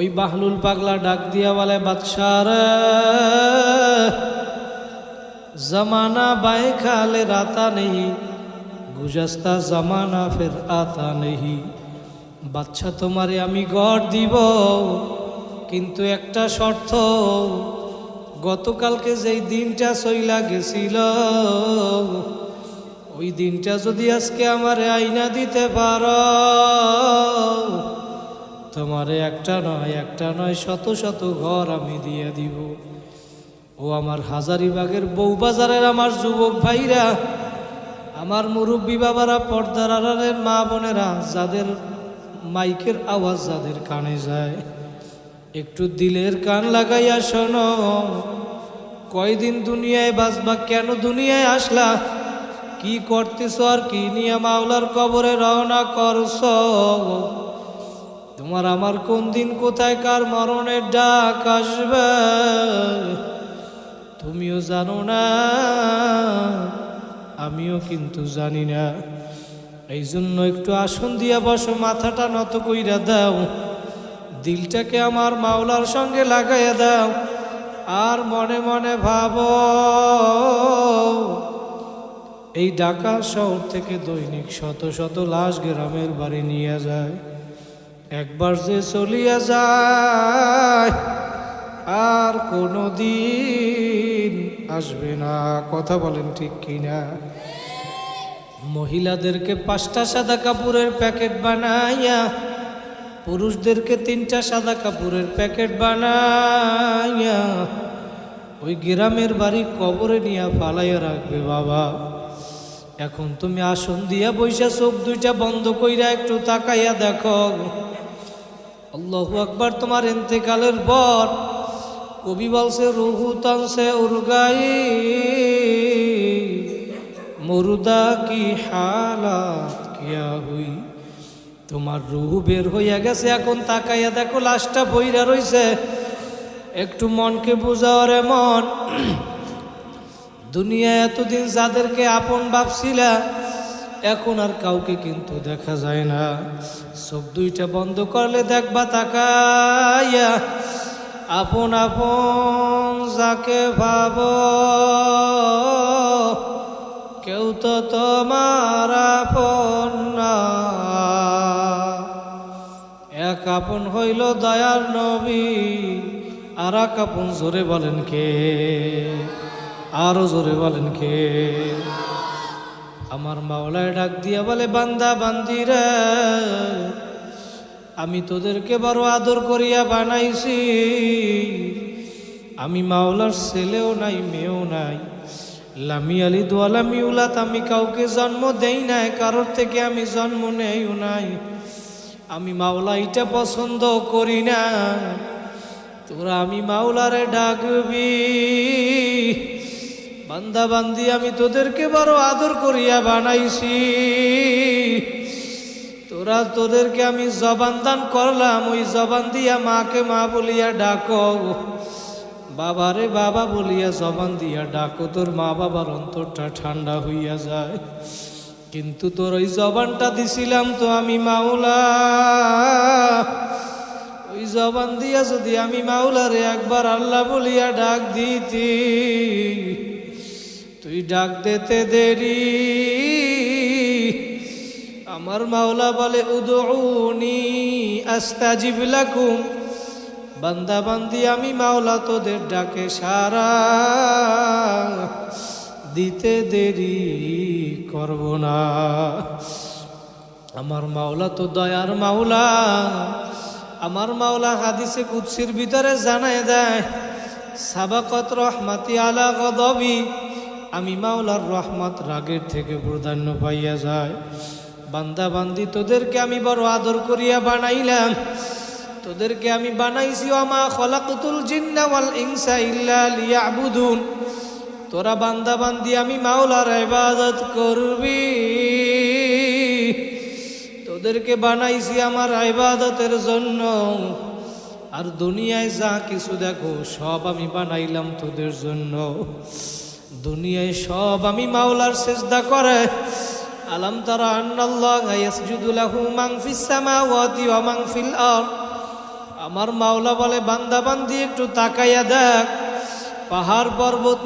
ওই বাহলুল পাগলা ডাক দিয়া বলে বাদশার জমানা বাই খালে রাতা নেই, গুজাস্তা জমানা ফের আতা নেই। বাচ্চা তোমারে আমি গড় দিব, কিন্তু একটা শর্ত, গতকালকে যেই দিনটা সইলা গেছিল, ওই দিনটা যদি আজকে আমার আইনা দিতে পারো তোমারে একটা নয় একটা নয়, শত শত ঘর আমি দিয়ে দিব। ও আমার হাজারিবাগের বউবাজারের আমার যুবক ভাইরা, আমার মুরব্বী বাবারা, পর্দার আড়ালের মা বোনেরা, যাদের মাইকের আওয়াজ যাদের কানে যায়, একটু দিলের কান লাগাইয়া শোনো, কয়দিন দুনিয়ায় বাঁচবা, কেন দুনিয়ায় আসলা? কি করতেছ আর কি নিয়ে মাওলার কবরে রওনা করছ? তোমার আমার কোন দিন কোথায় কার মরণের ডাক আসবে? তুমিও জানো না, আমিও কিন্তু জানি না। এই জন্য একটু আসন দিয়া বসো, মাথাটা নত কইরা দাও। দিলটাকে আমার মাওলার সঙ্গে লাগাইয়া দাও। আর মনে মনে ভাবো, এই ঢাকা শহর থেকে দৈনিক শত শত লাশ গ্রামের বাড়ি নিয়ে যায়। একবার যে চলিয়া যায়, আর কোনো দিন আসবে না। কথা বলেন ঠিক কিনা? মহিলাদেরকে পাঁচটা সাদা কাপড়ের প্যাকেট বানাইয়া, পুরুষদেরকে তিনটা সাদা কাপড়ের প্যাকেট বানাইয়া, ওই গ্রামের বাড়ি কবরে নিয়ে পালাইয়া রাখবে বাবা। এখন তুমি আসন দিয়া বৈশা চোখ দুইটা বন্ধ কইরা একটু তাকাইয়া দেখো। আল্লাহ আকবার, তোমার এতেকালের পর কবি বলছে, রুহু তানসে উর্গাই, মরুদা কি হালাত হুই? তোমার রুহু বের হইয়া গেছে, এখন তাকাইয়া দেখো, লাশটা বইরা রইছে। একটু মনকে বুঝাও রে মন। দুনিয়া এতদিন যাদেরকে আপন ভাবছিলা এখন আর কাউকে কিন্তু দেখা যায় না। চোখ দুইটা বন্ধ করলে দেখবা তাকাইয়া আপন আপন যাকে ভাব, কেউ তো তোমার আপন না। এক আপন হইল দয়ার নবী, আর এক আপন জোরে বলেন কে? আরও জোরে বলেন কে? আমার মাওলায় ডাক দিয়া বলে, বান্দা, বান্দিরা, আমি তোদেরকে বড় আদর করিয়া বানাইছি। আমি মাওলার ছেলেও নাই, মেয়েও নাই। লামি আলি দোয়ালামি উলাত, আমি কাউকে জন্ম দেই নাই, কারোর থেকে আমি জন্ম নেইও নাই। আমি মাওলা এটা পছন্দ করি না। তোরা আমি মাওলারে ডাকবি। বান্দা বান্দি আমি তোদেরকে বড় আদর করিয়া বানাইছি। তোরা তোদেরকে আমি জবান দান করলাম, ওই জবান দিয়া মাকে মা বলিয়া ডাকো। বাবারে বাবা বলিয়া জবান দিয়া ডাকো, তোর মা বাবার অন্তরটা ঠান্ডা হইয়া যায়। কিন্তু তোর ওই জবানটা দিছিলাম তো আমি মাওলা। ওই জবান দিয়া যদি আমি মাওলারে একবার আল্লাহ বলিয়া ডাক দিতি। তুই ডাক দিতে দেরি। আমার মাওলা বলে উদৌনি আস্তাজিব লাকুম। বান্দা বান্দি, আমি মাওলা তোদের ডাকে সারা। দিতে দেরি করব না। আমার মাওলা তো দয়ার মাওলা। আমার মাওলা হাদিসে কুৎসির ভিতরে জানায় দেয়, সাবাকত রহমাতি আলা গদবি। আমি মাওলার রহমত রাগের থেকে প্রাধান্য পাইয়া যায় বান্দা বান্দি, তোদেরকে আমি বড় আদর করিয়া বানাইলাম। তোদেরকে আমি বানাইছি আমা খলাকুতুল জিন্না ওয়াল ইনসা ইল্লা লিয়াবুদুন। তোরা বান্দা বান্দি, আমি মাওলার ইবাদত করবি। তোদেরকে বানাইছি আমার ইবাদতের জন্য। আর দুনিয়ায় যা কিছু দেখো, সব আমি বানাইলাম তোদের জন্য। দুনিয়ায় সব আমি মাওলার চেষ্টা করে। আলম তারা আন্নাল্লাহ ওয়া আমার মাওলা বলে, বান্দা বান্দি, একটু তাকাইয়া দেখ। পাহাড় পর্বত